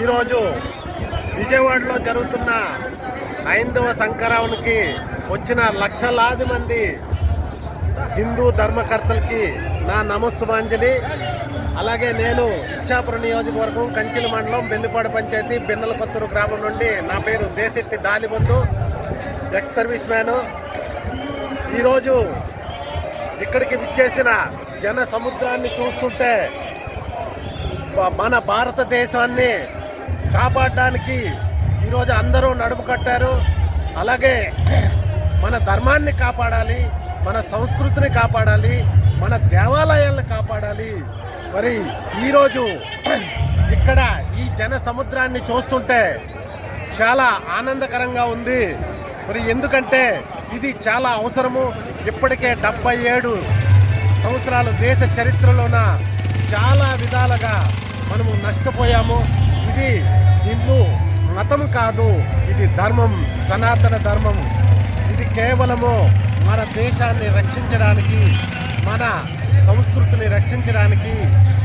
ఈరోజు విజయవాడలో జరుగుతున్న హైందవ సంక్రమణకి వచ్చిన లక్షలాది మంది హిందూ ధర్మకర్తలకి నా నమస్సుమాంజలి. అలాగే నేను ఇచ్చాపురం నియోజకవర్గం కంచిల మండలం బెల్లిపాడు పంచాయతీ బిన్నలకొత్తూరు గ్రామం నుండి నా పేరు Desetti Dalibandhu ex service man ఈరోజు ఇక్కడికి విచ్చేసిన జన సముద్రాన్ని చూస్తుంటే మన భారతదేశాన్ని కాపాడడానికి ఈరోజు అందరూ నడుము కట్టారు. అలాగే మన ధర్మాన్ని కాపాడాలి మన సంస్కృతిని కాపాడాలి మన దేవాలయాలను కాపాడాలి. మరి ఈరోజు ఇక్కడ ఈ జన సముద్రాన్ని చూస్తుంటే చాలా ఆనందకరంగా ఉంది. మరి ఎందుకంటే ఇది చాలా అవసరము. ఇప్పటికే డెబ్బై ఏడు సంవత్సరాలు దేశ చరిత్రలోన చాలా విధాలుగా మనము నష్టపోయాము. ఇది హిందూ మతం కాదు ఇది ధర్మం సనాతన ధర్మం. ఇది కేవలము మన దేశాన్ని రక్షించడానికి మన సంస్కృతిని రక్షించడానికి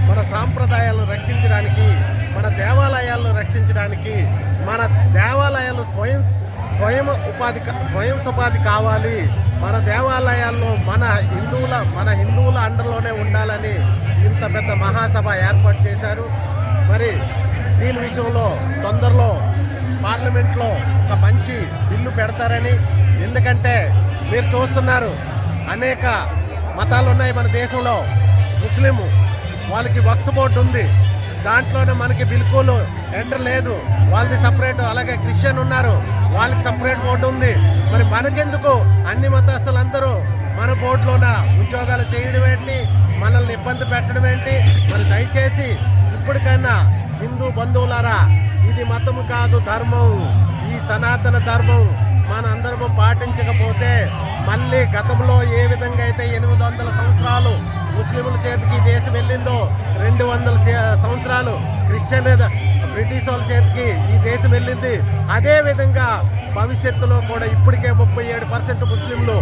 మన సాంప్రదాయాలను రక్షించడానికి మన దేవాలయాలను రక్షించడానికి మన దేవాలయాలు స్వయం స్వయం ఉపాధి కా- స్వయం సపాధి కావాలి. మన దేవాలయాల్లో మన హిందువుల మన హిందువుల అండర్లోనే ఉండాలని ఇంత పెద్ద మహాసభ ఏర్పాటు చేశారు. మరి దీని విషయంలో తొందరలో పార్లమెంట్లో ఒక మంచి బిల్లు పెడతారని ఎందుకంటే మీరు చూస్తున్నారు అనేక మతాలు ఉన్నాయి మన దేశంలో. ముస్లిం వాళ్ళకి వక్స్ బోర్డు ఉంది. దాంట్లోనే మనకి బిల్కులు ఎంటర్ లేదు. వాళ్ళది సపరేట్. అలాగే క్రిస్టియన్ ఉన్నారు. వాళ్ళకి సపరేట్ బోర్డు ఉంది. మరి మనకెందుకు అన్ని మతస్థులందరూ మన బోర్డులోన ఉద్యోగాలు చేయడం ఏంటి? మనల్ని ఇబ్బంది పెట్టడం ఏంటి? మరి దయచేసి ఇప్పటికైనా హిందూ బంధువులారా ఇది మతము కాదు ధర్మం. ఈ సనాతన ధర్మం మన అందరము పాటించకపోతే మళ్ళీ గతంలో ఏ విధంగా అయితే ఎనిమిది వందల సంవత్సరాలు ముస్లింల చేతికి ఈ దేశం వెళ్ళిందో రెండు వందల సంవత్సరాలు క్రిస్టియన్ బ్రిటిష్ వాళ్ళ చేతికి ఈ దేశం వెళ్ళింది. అదే విధంగా భవిష్యత్తులో కూడా ఇప్పటికే ముప్పై ఏడు పర్సెంట్ ముస్లింలు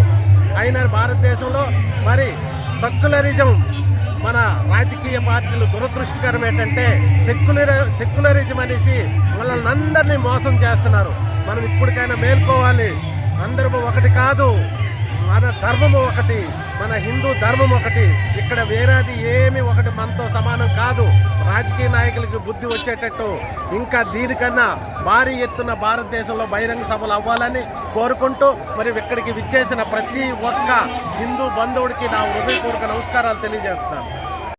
అయిన భారతదేశంలో మరి సెక్యులరిజం మన రాజకీయ పార్టీలు దురదృష్టకరం ఏంటంటే సెక్యులర్ సెక్యులరిజం అనేసి వాళ్ళని అందరినీ మోసం చేస్తున్నారు. మనం ఇప్పటికైనా మేల్కోవాలి. అందరము ఒకటి కాదు. మన ధర్మము ఒకటి మన హిందూ ధర్మం ఒకటి. ఇక్కడ వేరేది ఏమి ఒకటి మనతో సమానం కాదు. రాజకీయ నాయకులకి బుద్ధి వచ్చేటట్టు ఇంకా దీనికన్నా భారీ ఎత్తున భారతదేశంలో బహిరంగ సభలు అవ్వాలని కోరుకుంటూ మరి ఇక్కడికి విచ్చేసిన ప్రతి ఒక్క హిందూ బంధువుడికి నా హృదయపూర్వక నమస్కారాలు తెలియజేస్తాను